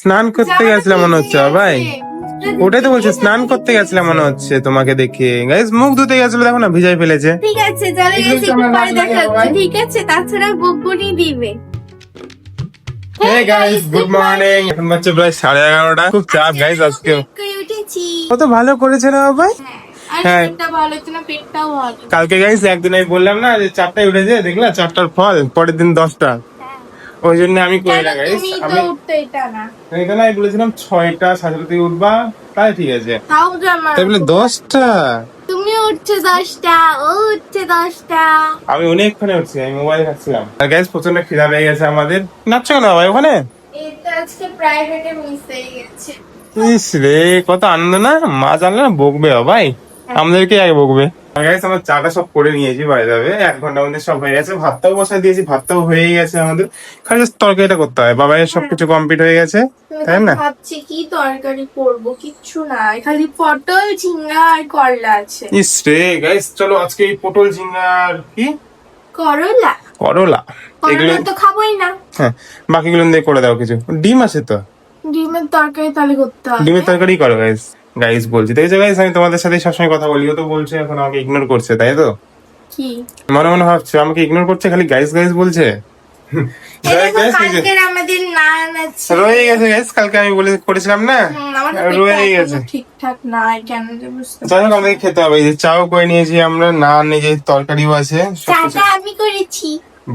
স্নান করতে গেছিলাম মনে হচ্ছে ভাই। ওটাই তো বলছে স্নান করতে গেছিলাম মনে হচ্ছে তোমাকে দেখে। গাইস মুখ ধুতে গেছিল দেখো না ভিজাই ফেলেছে। ঠিক আছে চলে গেছি পরে দেখা ঠিক আছে? তাছাড়া বকবনি দিবে। হে গাইস গুড মর্নিং এখন প্রায় সাড়ে এগারোটা। খুব চাপ গাইস আজকে। কত ভালো করেছে না হ্যাঁ। ভালো কালকে গাইস একদিন আমি বললাম না যে চারটায় উঠেছে দেখলা চারটার ফল পরের দিন দশটা। ওই জন্য আমি করি না গাইস আমি এটা না। আমি বলেছিলাম ছয়টা সাড়ে ছটা থেকে উঠবা তাই ঠিক আছে। তাও যে আমার তাই বলে দশটা? তুমি উঠছে দশটা ও উঠছে দশটা। আমি অনেকক্ষণে উঠছি আমি মোবাইল খাচ্ছিলাম। আর গ্যাস প্রচণ্ড খিদা পেয়ে গেছে আমাদের। নাচছো কেন ভাই ওখানে? এটা আজকে প্রাইভেটে মিস হয়ে গেছে। ইস রে কত আনন্দ না? মা জানলে না বকবে ভাই। আমাদেরকে আগে বকবে। আর guys, আমরা চাটা সব করে নিয়েছি বাড়ি যাবে এক ঘণ্টার মধ্যে সব হয়ে গেছে। ভাতটাও বসাই দিয়েছি ভাতটাও হয়ে গেছে আমাদের। খালি তরকারিটা করতে হয়। বাবাই সবকিছু কমপ্লিট হয়ে গেছে। তাই না? ভাবছি কি তরকারি করব কিচ্ছু না খালি পটল ঝিঙ্গা আর করলা আছে। ইস রে গাইস চলো আজকে এই পটল ঝিঙ্গার কি? করলা? করলা। এগুলো তো খাবোই না। হ্যাঁ বাকিগুলো দিয়ে করে দাও কিছু। ডিম আছে তো? ডিমের তরকারি তাহলে করতে হবে। ডিমের তরকারি করো গাইস গাইস বলছি। দেখেছ গাইস আমি তোমাদের সাথে সবসময় কথা বলি। ও তো বলছে এখন আমাকে ইগনোর করছে তাই তো? কি? মনে মনে ভাবছে আমাকে ইগনোর করছে খালি গাইস গাইস বলছে? যাই রয়ে গেছে গাইস কালকে আমি বলে করেছিলাম না? হুম, আমার না রয়ে গেছে। ঠিকঠাক নাই কেন যাই হোক খেতে হবে। এই যে চাও করে নিয়েছি আমরা নান এই যে তরকারিও আছে চাটা আমি করেছি।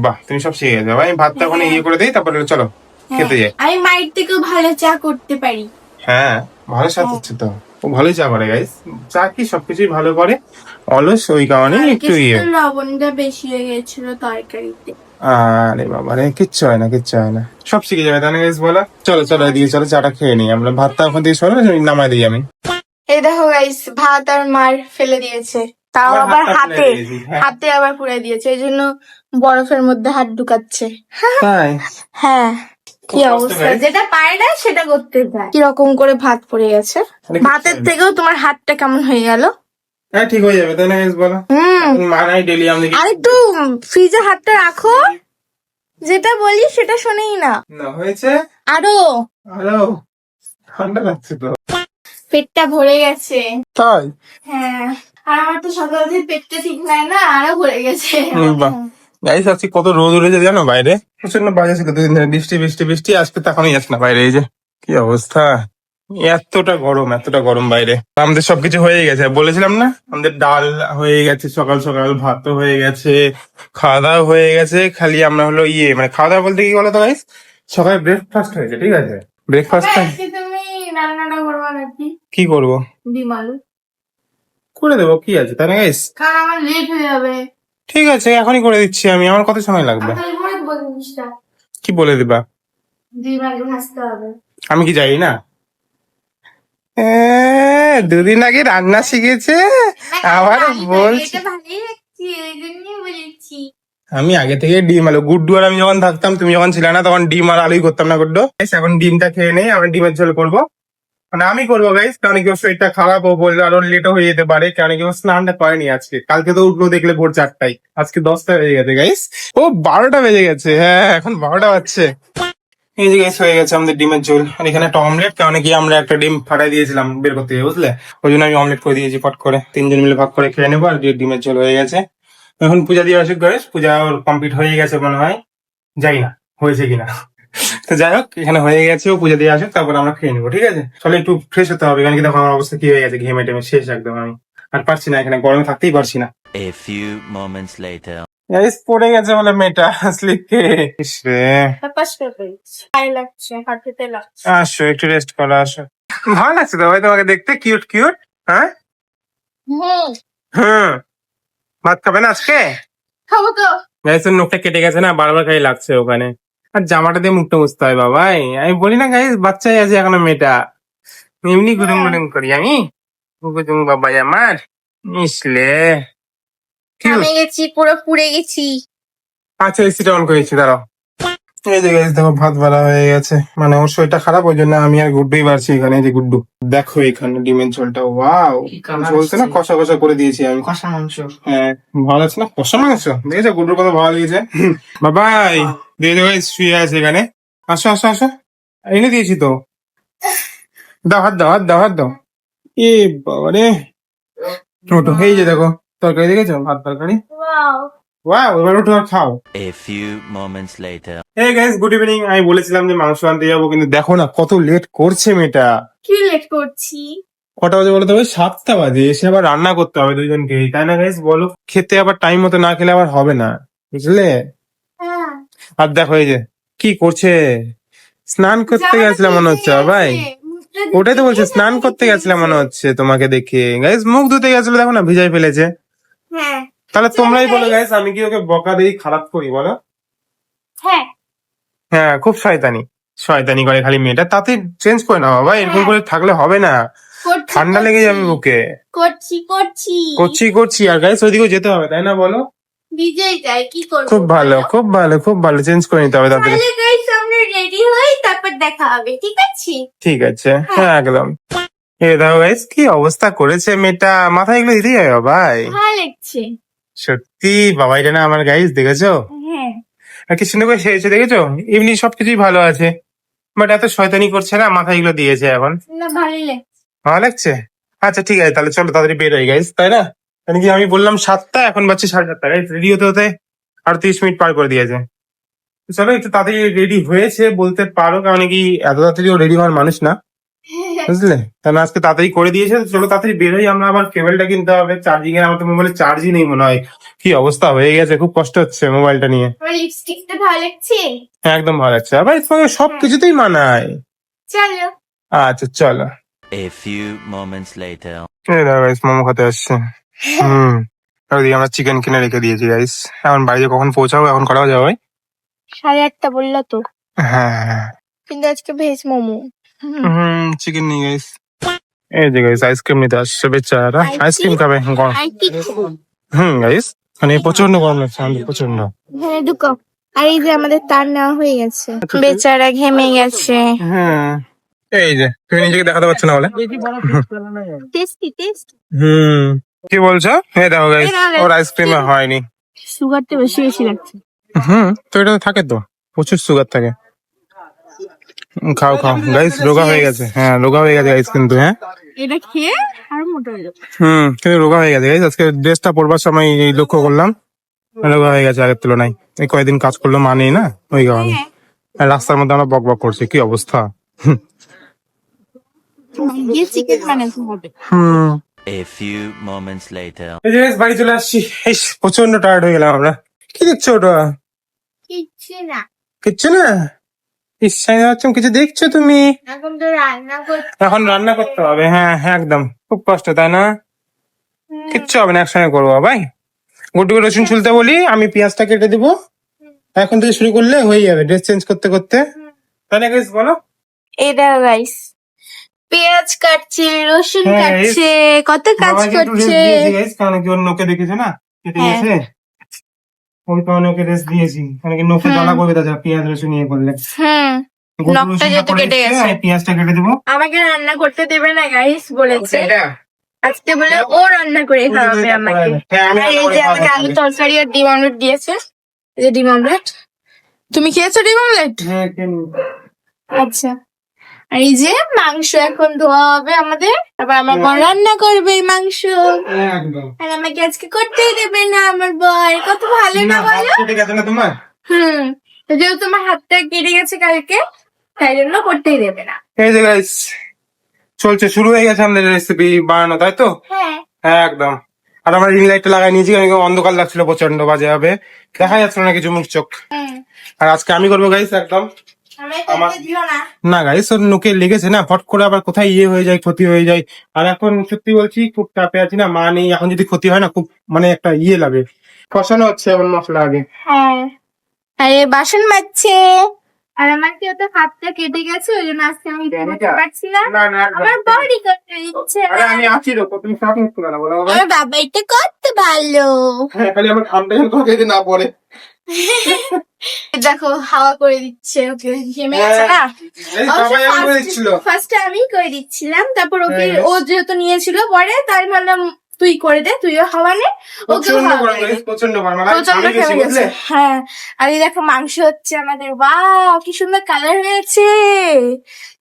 বাহ তুমি সব শিখে গেছো। ভাই ভাতটা ওখানে ইয়ে করে দিই তারপরে চলো খেতে যাই। হ্যাঁ, আমি মায়ের থেকেও ভালো চা করতে পারি। হ্যাঁ। ভালো স্বাদ হচ্ছে তো। ও ভালোই চা করে গাইস চা কি সবকিছুই ভালো করে? অলস ওই কারণে একটু ইয়ে। লবণটা বেশি হয়ে গেছিল তরকারিতে। আরে বাবা রে কিচ্ছু হয় না কিচ্ছু হয় না। সব শিখে যাবে তাহলে গাইস বলো। চলো চলো এদিকে চলো চাটা খেয়ে নিই। আমরা ভাতটা ওখান থেকে সরো নামাই দিই আমি। এই দেখো গাইস ভাত আর মার ফেলে দিয়েছে। তাও আবার হাতে। হ্যাঁ। হাতে আবার পুড়ে দিয়েছে এই জন্য বরফের মধ্যে হাত ঢুকাচ্ছে। হ্যাঁ। কি অবস্থা? যেটা পারে না সেটা করতে পারে কীরকম করে ভাত পড়ে গেছে? ভাতের থেকেও তোমার হাতটা কেমন হয়ে গেল? হ্যাঁ ঠিক হয়ে যাবে তাই না বলো। হুম। মা নাই ডেলি আমাদের আর একটু ফ্রিজে হাতটা রাখো। যেটা বলি সেটা শোনেই না। না হয়েছে? আরও। আরও। ঠান্ডা লাগছে তো। পেটটা ভরে গেছে। তাই? হ্যাঁ। আর আমার তো সকাল থেকে পেটটা ঠিক নাই না আরও ভরে গেছে। গাইস আজকে কত রোদ উঠেছে জানো বাইরে? প্রচণ্ড বাজে ছিল দুদিন ধরে বৃষ্টি বৃষ্টি বৃষ্টি আজকে তো এখনই যাচ্ছে না বাইরে এই যে। কি অবস্থা? এতটা গরম এতটা গরম বাইরে। আমাদের সবকিছু হয়ে গেছে বলেছিলাম না? আমাদের ডাল হয়ে গেছে সকাল সকাল ভাত হয়ে গেছে খাওয়া দাওয়া হয়ে গেছে খালি আমরা হলো ইয়ে মানে খাওয়া দাওয়া বলতে কি বলো তো গাইস সকালে ব্রেকফাস্ট হয়েছে ঠিক আছে? ব্রেকফাস্ট রান্নাটা করব নাকি? কি করব? ডিম আলু। করে দেবো কি আছে? তাই না গাইস কারণ আমার লেট হয়ে যাবে। ঠিক আছে এখনই করে দিচ্ছি আমি আমার কত সময় লাগবে? জিনিসটা। কি বলে দিবা? আমি কি জানি না? দুদিন আগে রান্না শিখেছে আবার বলছি। আমি আগে থেকে ডিম আলু গুড্ডু আর আমি যখন থাকতাম তুমি যখন ছিলে না তখন ডিম আর আলুই করতাম না গুড্ডু। এখন ডিমটা খেয়ে নেই আমি ডিমের ঝোল করব। মানে আমি করব গাইস কারণ কি ওর শরীরটা খারাপ, ও বললে আরও লেটও হয়ে যেতে পারে কারণ কি ও স্নানটা করেনি আজকে? কালকে তো উঠল, দেখলে ভোর চারটায়। আজকে দশটা বেজে গেছে গাইস ও, বারোটা বেজে গেছে হ্যাঁ এখন বারোটা বাজছে। এই যে গাইস হয়ে গেছে আমাদের ডিমের ঝোল। আর এখানে একটা অমলেট কারণ কি আমরা একটা ডিম ফাটাই দিয়েছিলাম বের করতে বুঝলে? ওই জন্য আমি অমলেট করে দিয়েছি পট করে। তিনজন মিলে ভাগ করে খেয়ে নেব, আর ডিমের ঝোল হয়ে গেছে। এখন পূজা দিয়ে আসুক গণেশ পূজা কমপ্লিট হয়ে গেছে মনে হয়। যাই না, হয়েছে কিনা। তো যাই হোক এখানে হয়ে গেছে ও পুজো দিয়ে আসুক তারপর আমরা খেয়ে নেব ঠিক আছে? চলো একটু ফ্রেশ হতে হবে কারণ কি দেখো আমার অবস্থা কি হয়ে গেছে ঘেমে টেমে শেষ একদম আমি। আর পারছি না এখানে গরমে থাকতেই পারছি না। A few moments later. Guys পড়ে গেছে বলে মেয়েটা স্লিপ কে। ইস রে। তাপাস করে পেয়েছি ভালো লাগছে হাঁটতে লাগছে আসো একটু রেস্ট করো আসো। ভালো লাগছে তো ভাই তোমাকে দেখতে কিউট কিউট হ্যাঁ? হুম। ভাত খাবে না আজকে? খাব তো। গাইসের নোকটা কেটে গেছে না বারবার খাই লাগছে ওখানে। আর জামাটা দিয়ে মুখটা মুছতে হয় বাবাই। আমি বলি না গাইস বাচ্চাই আছে এখনও মেয়েটা। এমনি গুদুম গুদুম করি আমি। গুদুম বাবাই আমার। মিশলে আমি গেছি পুরো পুড়ে গেছি। আচ্ছা এসিটা অন করেছি দাঁড়াও। এই যে গাইস দেখো ভাত বাড়া হয়ে গেছে। মানে ওর শরীরটা খারাপ ওই জন্য আমি আর গুড্ডুই পারছি এখানে এই যে গুড্ডু। দেখো এখানে ডিমের ঝোলটা ওয়াও ঝোলছে না? কষা কষা করে দিয়েছি আমি। কষা মাংস। হ্যাঁ ভালো আছে না? কষা মাংস? দেখেছ? গুড্ডুর কথা ভালো লেগেছে? বাবাই! দিয়ে দেবো শুয়ে আছে এখানে। আসো আসো আসো। এনে দিয়েছি তো। দাও হাত দাও হাত দাও হাত দাও। এ বাবা রে ওটো এই যে দেখো তরকারি দেখেছ? ভাত তরকারি? ওয়াও এবার আর খাও. এই গাইস গুড ইভিনিং আমি বলেছিলাম যে মাংস আনতে যাব কিন্তু দেখো না কত লেট করছে মেয়েটা। কি লেট করছি? কটা বাজে বলো তো ওই সাতটা বাজে এসে আবার রান্না করতে হবে দুইজনকে তাই না গাইস বলো। খেতে আবার টাইম মতো না খেলে আবার হবে না বুঝলে? আর দেখো এই যে। কি করছে? স্নান করতে গেছিলাম মনে হচ্ছে ভাই ওটাই তো বলছে স্নান করতে গেছিলাম মনে হচ্ছে তোমাকে দেখে। গাইস মুখ ধুতে গেছিল দেখো না ভিজাই ফেলেছে। হ্যাঁ। তাহলে তোমরাই বলো গাইস আমি কি ওকে বকা দিয়ে খারাপ করি বলো? হ্যাঁ। হ্যাঁ খুব শয়তানি। শয়তানি করে খালি মেয়েটা। তাতে চেঞ্জ করে না বাবা এরকম করে থাকলে হবে না। ঠান্ডা লেগে যাবে। বুকে করছি করছি। করছি করছি। আর গাইস ওইদিকেও যেতে হবে তাই না বলো? বিজয় যায় কি করব খুব ভালো খুব ভালো খুব ভালো চেঞ্জ করে নিতে হবে তাড়াতাড়ি তাহলে গাইস আমরা রেডি হই তারপর দেখা হবে ঠিক আছে? ঠিক আছে হ্যাঁ। একদম। এ দেখো গাইস কি অবস্থা করেছে মেয়েটা মাথায় এগুলো দিতে যাবে ভাই। ভালো লাগছে। সত্যি বাবা এটা না আমার গাইস দেখেছ? হ্যাঁ। আর কি সুন্দর করে সেরেছে দেখেছ? এমনি সবকিছুই ভালো আছে। বাট এত শয়তানি করছে না মাথায় এগুলো দিয়েছে এখন। না ভালোই লাগছে। ভালো লাগছে? আচ্ছা ঠিক আছে তাহলে চলো তাড়াতাড়ি বের হয়ে গাইস তাই না? কারণ কি আমি বললাম সাতটা এখন বাচ্চা সাড়ে সাতটা রেডি হতে হতে আর তিরিশ মিনিট পার করে দিয়েছে। তো চলো একটু তাড়াতাড়ি রেডি হয়েছে বলতে পারো কারণ কি এত তাড়াতাড়ি ও রেডি হওয়ার মানুষ না। বুঝলে? তাহলে আজকে তাড়াতাড়ি করে দিয়েছে চলো তাড়াতাড়ি বের হই আমরা আবার কেবলটা কিনতে হবে। চার্জিং এর আমার তো মোবাইলে চার্জই নেই মনে হয়। কি অবস্থা হয়ে গেছে খুব কষ্ট হচ্ছে মোবাইলটা নিয়ে। লিপস্টিকটা ভালো লাগছে? হ্যাঁ, একদম ভালো লাগছে। আবার তোমাকে সব কিছুতেই মানায়। চলো। আচ্ছা চলো। A few moments later. এই দেখো গাইস মোমো খেতে আসছে। হুম। আর ওদিকে আমরা চিকেন কিনে রেখে দিয়েছি গাইস এখন বাড়িতে কখন পৌঁছাবো এখন করা যাবে সাড়ে আটটা বলল তো। হ্যাঁ হ্যাঁ। কিন্তু আজকে ভেজ মোমো। হুম চিকেন নিয়ে গাইস এই যে গাইস আইসক্রিম নিতে আসছে বেচারা। আইসক্রিম খাবে হুম গাইস মানে প্রচণ্ড গরম লাগছে আমাদের প্রচণ্ড হ্যাঁ ঢুকো। আর এই যে আমাদের তার নেওয়া হয়ে গেছে। বেচারা ঘেমে গেছে। হ্যাঁ। এই যে তুমি নিজেকে দেখাতে পারছ না বলে? টেস্টি টেস্ট হুম। কি বলছো? এই দেখো গাইস ওর আইসক্রিমে হয়নি। সুগারটা বেশি বেশি লাগছে। হুম তো এটা তো থাকে তো প্রচুর সুগার থাকে। খাও খাও। গাইস রোগা হয়ে গেছে। হ্যাঁ রোগা হয়ে গেছে গাইস কিন্তু হ্যাঁ? এটা খেয়ে আর মোটা হয়ে যাবে। হুম কিন্তু রোগা হয়ে গেছে। গাইস আজকে ড্রেসটা পরবার সময় এই লক্ষ্য করলাম। রোগা হয়ে গেছে আগের তুলনায়। এই কয়েকদিন কাজ করল মানেই না ওই কারণে। আর রাস্তার মধ্যে আমরা বক বক করছি কি অবস্থা? হুম। A few moments later. এই যে বাড়ি চলে আসছি। ইস প্রচণ্ড টায়ার্ড হয়ে গেলাম আমরা। কি দেখছ ওটা? কিচ্ছু না। কিচ্ছু না? আমি ভাবছিলাম কিছু দেখছ তুমি? এখন তো রান্না করতে এখন রান্না করতে হবে হ্যাঁ হ্যাঁ একদম। খুব কষ্ট তাই না? কিচ্ছু হবে না একসঙ্গে করব ভাই গুড্ডু রসুন ছুলতে বলি আমি পেঁয়াজটা কেটে দিব। এখন থেকে শুরু করলে হয়ে যাবে ড্রেস চেঞ্জ করতে করতে। তাই না guys, বলো। এটা গাইস পেঁয়াজ কাটছে রসুন হ্যাঁ, কাটছে কত কাজ বাবাকে একটু rest করছে। দিয়েছি guys, কারণ কি ওর নোকে দেখেছে না? কেটে হ্যাঁ। গেছে? ওই কারণে ওকে রেস্ট দিয়েছি কারণ কি। জ্বালা করবে তাছাড়া পেঁয়াজ রসুন ইয়ে করলে। নখটা রসুনটা যেহেতু কেটে এসছে, গেছে। আমি পেঁয়াজটা কেটে দেবো। আমাকে রান্না করতে দেবে না গাইস বলেছে। আজকে বলে ও রান্না করে খাওয়াবে আমাকে। হ্যাঁ, আমি আর এই করে যে আমাকে খাওয়াবো। আলু তরকারি আর ডিম অমলেট দিয়েছে এই যে ডিম অমলেট তুমি খেয়েছো ডিম অমলেট হ্যাঁ, কেন? আচ্ছা। আর এই যে মাংস এখন ধোয়া হবে আমাদের। তারপর আমার বোন রান্না করবে এই মাংস। হ্যাঁ, একদম। আর আমাকে আজকে করতেই দেবে না আমার বর। কত ভালো না বলো? তোমার? হুম যেহেতু তোমার হাতটা কেটে গেছে কালকে তাই জন্য করতেই দেবে না। এই যে গাইস চলছে শুরু হয়ে গেছে আমাদের রেসিপি বানানো তাই তো? হ্যাঁ। হ্যাঁ একদম। আর আমরা রিং লাইটটা লাগাই নিয়েছি কারণ অন্ধকার লাগছিল প্রচণ্ড বাজে হবে। দেখা যাচ্ছিল না কিছু মুখ চোখ। আর আজকে আমি করব গাইস একদম। না। না গাইস ওর নোকে লেগেছে না ফট করে আবার কোথায় ইয়ে হয়ে যায় ক্ষতি হয়ে যায়। আর এখন সত্যি বলছি খুব চাপে আছি না মা নেই এখন যদি ক্ষতি হয় না খুব মানে একটা ইয়ে লাগে। কষানো হচ্ছে এখন মশলা আগে। হ্যাঁ। আরে বাসন মাজছে। আর আমার কি ওটা হাতটা কেটে গেছে? ওই জন্য আজকে আমি করতে পারছি না। না না আমার বডি করতে দিচ্ছে। আরে আমি আছি রো তুমি সব মুক্ত না বলো আমার বাবা এটা করতে ভালো। হ্যাঁ খালি আমার ঘামটা যেন তোমাকে না পড়ে। দেখো হাওয়া করে দিচ্ছে ওকে ঘেমে গেছে না? ফার্স্টে আমি করে দিচ্ছিলাম তারপর ওকে হ্যাঁ। ও যেহেতু নিয়েছিল পরে তাই ভাবলাম তুই করে দে তুইও হাওয়া নে ওকে প্রচণ্ড? হ্যাঁ আর এই দেখো মাংস হচ্ছে আমাদের বাহ কি সুন্দর কালার হয়েছে।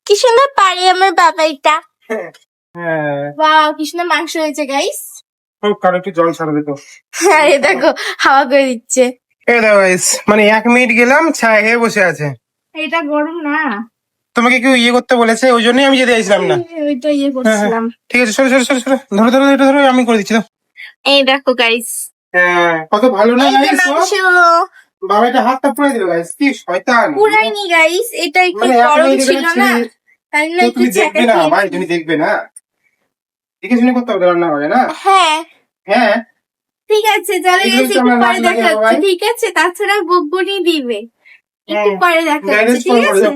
কি সুন্দর পারে আমার বাবা এটা। হ্যাঁ। বাহ কি সুন্দর মাংস হয়েছে গাইস খুব কারও একটু জল ছাড়া দিত। আর এই দেখো হাওয়া করে দিচ্ছে। এই দেখো guys, মানে এক মিনিট গেলাম ছায় হয়ে বসে আছে। এটা গরম না। তোমাকে কেউ ইয়ে করতে বলেছে ওই জন্যই আমি যেতে চাইছিলাম না। ওই তো ইয়ে করছিলাম। ঠিক আছে সরো সরো সরো সরো। ধরো ধরো এটা ধরো আমি করে দিচ্ছি এই দেখো গাইস হ্যাঁ কত ভালো না? মাংস। বাবা এটা হাতটা পুড়ে দিল গাইস কি শয়তান। পুরাইনি গাইস এটা একটু মানে গরম ছিল না। তাই তো একটু তুমি দেখবে না ভাই তুমি দেখবে না। দেখে শুনে করতে হবে রান্না করে না? হ্যাঁ। হ্যাঁ ঠিক আছে চলে গেছে একটু পরে দেখা ভাই। ঠিক আছে? তাছাড়া বুকবুনি দিবে। একটু হ্যাঁ। পরে দেখা Manage ঠিক আছে?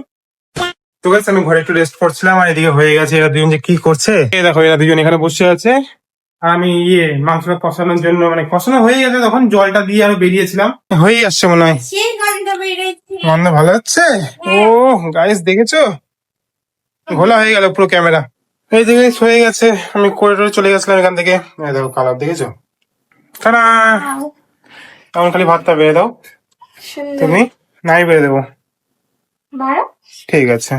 তো গাইস আমি ঘরে একটু রেস্ট করছিলাম আর এদিকে হয়ে গেছে এরা দুজন যে কি করছে। এই দেখো এরা দুজন এখানে বসে আছে। আমি ইয়ে মাংসটা কষানোর জন্য মানে কষানো হয়ে গেছে তখন জলটা দিয়ে আরও বেরিয়েছিলাম। হয়ে আসছে মনে হয়। গন্ধ ভালো হচ্ছে? ও গাইস দেখেছ? ঘোলা হয়ে গেল পুরো ক্যামেরা এই দিকে হয়ে গেছে। আমি করিডোরে চলে গেছিলাম এখান থেকে। দেখো কালার দেখেছ? Wow, আমার খালি ভাতটা বেড়ে দাও। তুমি নাই বেড়ে দেবো। ঠিক আছে।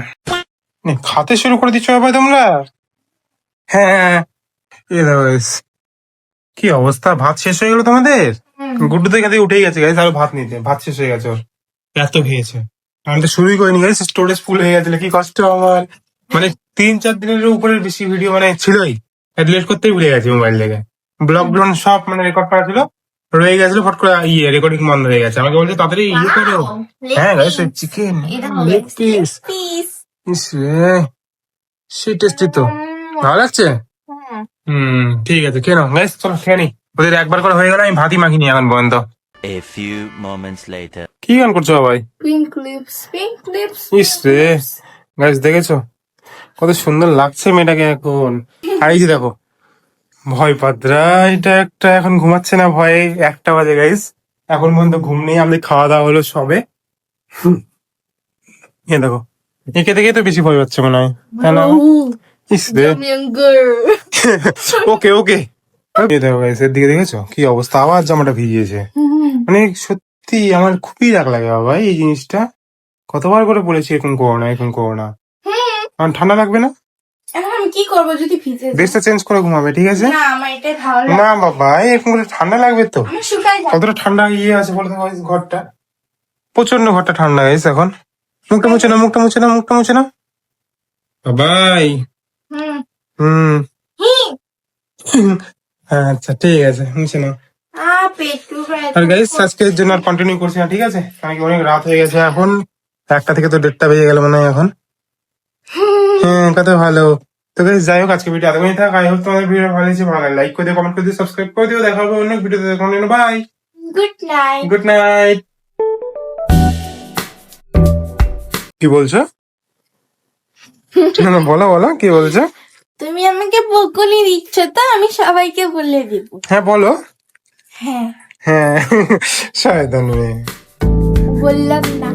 খাতে শুরু করে দিচ্ছ ভাই তোমরা? হ্যাঁ দেখো guys। কি অবস্থা? ভাত শেষ হয়ে গেল তোমাদের? গুড্ডু থেকে উঠেই গেছে গাইস আরও ভাত নিতে। ভাত শেষ হয়ে গেছে ওর। এত খেয়েছে। আমি তো শুরুই করিনি গাইস স্টোরেজ ফুল হয়ে গেছিল। কি কষ্ট আমার। মানে তিন চার দিনের উপরের বেশি ভিডিও মানে ছিলই। ডিলিট করতেই ভুলে গেছে মোবাইল থেকে ব্লগ ব্লন সব মানে রেকর্ড করা ছিল রয়ে গেছিল ফট করে ইয়ে রেকর্ডিং বন্ধ হয়ে গেছে। আমাকে বলছে তাড়াতাড়ি ইয়ে করো। হ্যাঁ guys chicken leg piece piece ইস রে সেই টেস্টি তো। ভালো লাগছে? হুম। ঠিক আছে কেন গাইস চলো খেয়ে নি ওদের একবার করে হয়ে গেল আমি ভাতই মাখিনি এখন পর্যন্ত। A few moments later. কি গান করছ ভাই পিঙ্ক লিপস পিঙ্ক লিপস ইস রে। গাইস দেখেছ? কত সুন্দর লাগছে মেয়েটাকে এখন। আর এই দেখো ভয় পাদ্রা এটা একটা এখন ঘুমাচ্ছে না ভয়ে একটা বাজে গাইস এখন পর্যন্ত ঘুম নেই আমাদের খাওয়া দাওয়া হলো সবে। এ দেখো একে দেখে তো বেশি ভয় পাচ্ছে মনে হয় ইস ওকে ওকে। দেখো গাইস এর দিকে দেখেছ? কি অবস্থা? আবার জামাটা ভিজিয়েছে। মানে সত্যি আমার খুবই রাগ লাগে বাবা এই জিনিসটা। কতবার করে বলেছি এরকম করো না এরকম করো না। আমার ঠান্ডা লাগবে না? এখন আমি কি করব যদি ভিজে ড্রেসটা চেঞ্জ করে ঘুমাবে ঠিক আছে? না আমার এটাই ভালো না বাবা এরকম করে ঠান্ডা লাগবে তো। শুকাই কতটা ঠান্ডা ইয়ে আছে ঘরটা? প্রচণ্ড ঘরটা ঠান্ডা হয়েছে এখন। মুখটা মুছে না মুখটা মুছে না মুখটা মুছে না বাবাই। হুম। হুম। আচ্ছা ঠিক আছে মুছে না আর গাইস আজকের জন্য আর কন্টিনিউ করছি না ঠিক আছে? কারণ অনেক রাত হয়ে গেছে এখন। একটা থেকে তো দেড়টা বেজে গেল মনে হয় এখন। হ্যাঁ কত ভালো। তো যাই হোক আজকে ভিডিও এতক্ষণই থাক। আই হোপ তোমাদের ভিডিও ভালো লেগেছে। ভালো লাইক করে দিও কমেন্ট করে দিও সাবস্ক্রাইব করে দিও। দেখা হবে অন্য ভিডিওতে জন্য bye good night good night কি বলছো? না, না, বলো বলো কি বলছো? তুমি আমাকে বকুনি দিচ্ছ তো আমি সবাইকে বলে দিব। হ্যাঁ বলো। হ্যাঁ। হ্যাঁ শয়তান মেয়ে। বললাম না।